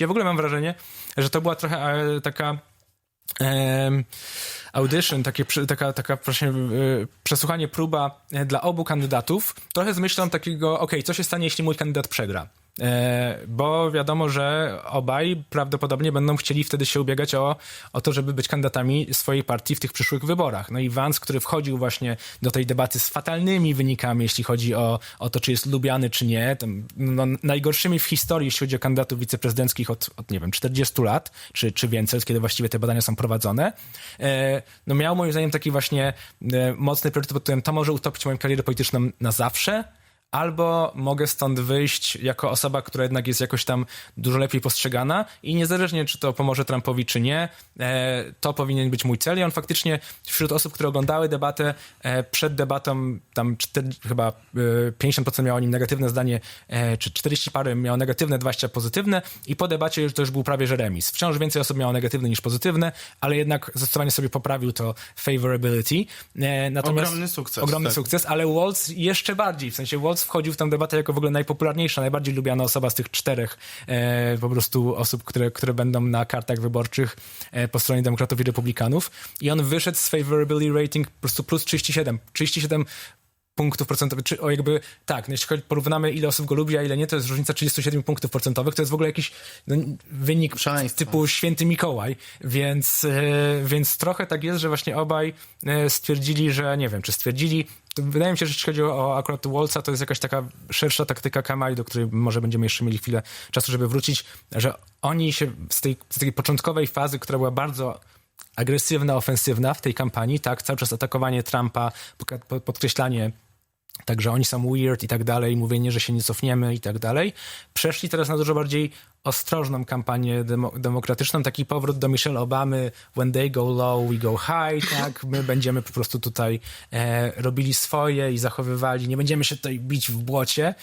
Ja w ogóle mam wrażenie, że to była trochę e, taka audition, takie, taka, taka właśnie e, przesłuchanie, próba e, dla obu kandydatów, trochę z myślą takiego, okej, co się stanie, jeśli mój kandydat przegra? E, bo wiadomo, że obaj prawdopodobnie będą chcieli wtedy się ubiegać o, o to, żeby być kandydatami swojej partii w tych przyszłych wyborach. No i Vance, który wchodził właśnie do tej debaty z fatalnymi wynikami, jeśli chodzi o, o to, czy jest lubiany, czy nie, tam, no, najgorszymi w historii, jeśli chodzi o kandydatów wiceprezydenckich od, od nie wiem, 40 lat, czy, czy więcej, kiedy właściwie te badania są prowadzone, e, no miał moim zdaniem taki właśnie e, mocny priorytet pod tytułem, to może utopić moją karierę polityczną na zawsze, albo mogę stąd wyjść jako osoba, która jednak jest jakoś tam dużo lepiej postrzegana i niezależnie, czy to pomoże Trumpowi, czy nie, e, to powinien być mój cel. I on faktycznie wśród osób, które oglądały debatę, e, przed debatą tam 4, chyba e, 50% miało o nim negatywne zdanie, e, czy 40 parę miało negatywne, 20 pozytywne i po debacie już to już był prawie że remis. Wciąż więcej osób miało negatywne niż pozytywne, ale jednak zdecydowanie sobie poprawił to favorability. E, natomiast Ogromny sukces, Ogromny tak. sukces, ale Waltz jeszcze bardziej. W sensie Waltz wchodził w tę debatę jako w ogóle najpopularniejsza, najbardziej lubiana osoba z tych czterech e, po prostu osób, które, które będą na kartach wyborczych e, po stronie demokratów i republikanów. I on wyszedł z favorability rating po prostu plus 37. 37 punktów procentowych, czy o jakby, tak, no jeśli chodzi, porównamy ile osób go lubi, a ile nie, to jest różnica 37 punktów procentowych, to jest w ogóle jakiś no, wynik Szaleństwo. typu święty Mikołaj, więc, e, więc trochę tak jest, że właśnie obaj e, stwierdzili, że nie wiem, czy stwierdzili, wydaje mi się, że jeśli chodzi o, akurat Wolca, to jest jakaś taka szersza taktyka Kamali, do której może będziemy jeszcze mieli chwilę czasu, żeby wrócić, że oni się z tej, z tej początkowej fazy, która była bardzo agresywna, ofensywna w tej kampanii, tak, cały czas atakowanie Trumpa, podkreślanie Także oni są weird i tak dalej, mówienie, że się nie cofniemy i tak dalej. Przeszli teraz na dużo bardziej ostrożną kampanię demo, demokratyczną, taki powrót do Michelle Obamy, when they go low, we go high, tak? My będziemy po prostu tutaj e, robili swoje i zachowywali, nie będziemy się tutaj bić w błocie.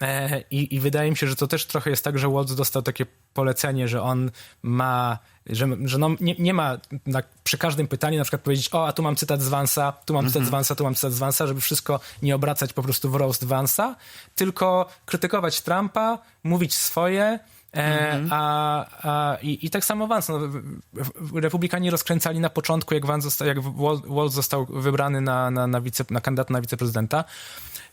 E, i, I wydaje mi się, że to też trochę jest tak, że Waltz dostał takie polecenie, że on ma, że, że no nie, nie ma na, przy każdym pytaniu na przykład powiedzieć, o, a tu mam cytat z Vansa, tu mam cytat z Vansa, tu mam cytat z Vansa, żeby wszystko nie obracać po prostu w roast Vansa, tylko krytykować Trumpa, mówić swoje, E, a, a, i, I tak samo Vance. No, Republikanie rozkręcali na początku, jak, Vance został, jak Wal- Waltz został wybrany na, na, na, wice, na kandydata na wiceprezydenta.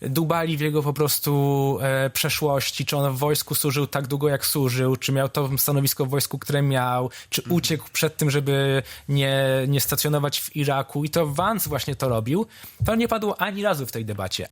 Dubali w jego po prostu e, przeszłości, czy on w wojsku służył tak długo, jak służył, czy miał to stanowisko w wojsku, które miał, czy uciekł przed tym, żeby nie, nie stacjonować w Iraku. I to Vance właśnie to robił. To nie padło ani razu w tej debacie.